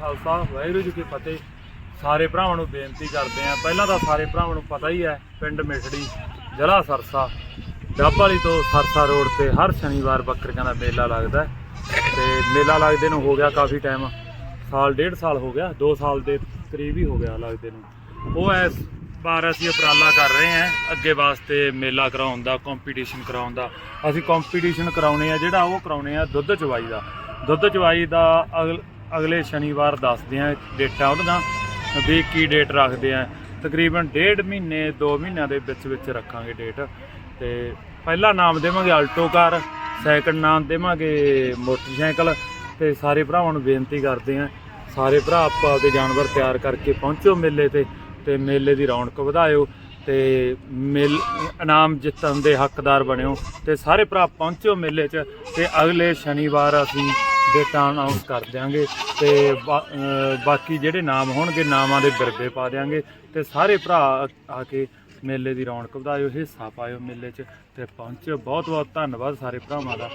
ਖਾਲਸਾ, ਵਾਹਿਗੁਰੂ ਜੀ ਕੀ ਫਤਿਹ। ਸਾਰੇ ਭਰਾਵਾਂ ਨੂੰ ਬੇਨਤੀ ਕਰਦੇ ਆਂ ਪਹਿਲਾਂ ਤਾਂ ਸਾਰੇ ਭਰਾਵਾਂ ਨੂੰ ਪਤਾ ਹੀ ਹੈ, ਪਿੰਡ ਮਿਠੜੀ, ਜ਼ਿਲ੍ਹਾ ਸਰਸਾ। ਡੱਬ ਵਾਲੀ ਤੋਂ ਸਰਸਾ ਰੋਡ ਤੇ ਹਰ ਸ਼ਨੀਵਾਰ ਬੱਕਰੀਆਂ ਦਾ ਮੇਲਾ ਲੱਗਦਾ ਹੈ। ਤੇ ਮੇਲਾ ਲੱਗਦੇ ਨੂੰ ਹੋ ਗਿਆ ਕਾਫੀ ਟਾਈਮ ਸਾਲ, ਡੇਢ ਸਾਲ ਹੋ ਗਿਆ 2 ਸਾਲ ਦੇ ਕਰੀਬ ਹੀ ਹੋ ਗਿਆ ਲੱਗਦੇ ਨੂੰ। ਉਹ ਐਸ ਵਾਰ ਅਸੀਂ ਉਪਰਾਲਾ ਕਰ ਰਹੇ ਹਾਂ, ਅੱਗੇ ਵਾਸਤੇ ਮੇਲਾ ਕਰਾਉਣ ਦਾ ਕੰਪੀਟੀਸ਼ਨ ਕਰਾਉਣ ਦਾ। ਅਸੀਂ ਕੰਪੀਟੀਸ਼ਨ ਕਰਾਉਣੇ ਆ, ਜਿਹੜਾ ਉਹ ਕਰਾਉਣੇ ਆ ਦੁੱਧ ਚਵਾਈ ਦਾ। ਦੁੱਧ ਚਵਾਈ ਦਾ ਅਗਲੇ ਸ਼ਨੀਵਾਰ ਦੱਸਦੇ ਆ ਡੇਟਾਂ ਉਹਦੀਆਂ ਵੀ ਕੀ ਡੇਟ ਰੱਖਦੇ ਆ। ਤਕਰੀਬਨ ਡੇਢ ਮਹੀਨੇ 2 ਮਹੀਨਿਆਂ ਦੇ ਵਿੱਚ ਵਿੱਚ ਰੱਖਾਂਗੇ ਡੇਟ। ਤੇ ਪਹਿਲਾ ਨਾਮ ਦੇਵਾਂਗੇ ਆਲਟੋ ਕਾਰ ਸੈਕੰਡ ਨਾਮ ਦੇਵਾਂਗੇ ਮੋਟਰਸਾਈਕਲ। ਤੇ ਸਾਰੇ ਭਰਾਵਾਂ ਨੂੰ ਬੇਨਤੀ ਕਰਦੇ ਆ, ਸਾਰੇ ਭਰਾ ਆਪਾਂ ਆਪਦੇ ਜਾਨਵਰ ਤਿਆਰ ਕਰਕੇ ਪਹੁੰਚੋ ਮੇਲੇ ਤੇ ਤੇ ਮੇਲੇ ਦੀ ਰੌਣਕ ਵਧਾਇਓ। ਤੇ ਮੇਲ, ਇਨਾਮ ਜਿੱਤਣ ਦੇ ਹੱਕਦਾਰ ਬਣਿਓ। ਤੇ ਸਾਰੇ ਭਰਾ ਪਹੁੰਚੋ ਮੇਲੇ 'ਚ, ਤੇ ਅਗਲੇ ਸ਼ਨੀਵਾਰ ਅਸੀਂ ਡੇਟਾਂ ਅਨਾਉਂਸ ਕਰ ਦਿਆਂਗੇ ਤੇ ਬਾਕੀ ਜਿਹੜੇ ਨਾਮ ਹੋਣਗੇ ਨਾਮਾਂ ਦੇ ਬਿਰਬੇ ਪਾ ਦਿਆਂਗੇ ਤੇ ਸਾਰੇ ਭਰਾ ਆ ਕੇ ਮੇਲੇ ਦੀ ਰੌਣਕ ਵਧਾਇਓ, ਹਿੱਸਾ ਪਾਇਓ ਮੇਲੇ 'ਚ ਤੇ ਪਹੁੰਚਿਓ। ਬਹੁਤ ਬਹੁਤ ਧੰਨਵਾਦ ਸਾਰੇ ਭਰਾਵਾਂ ਦਾ।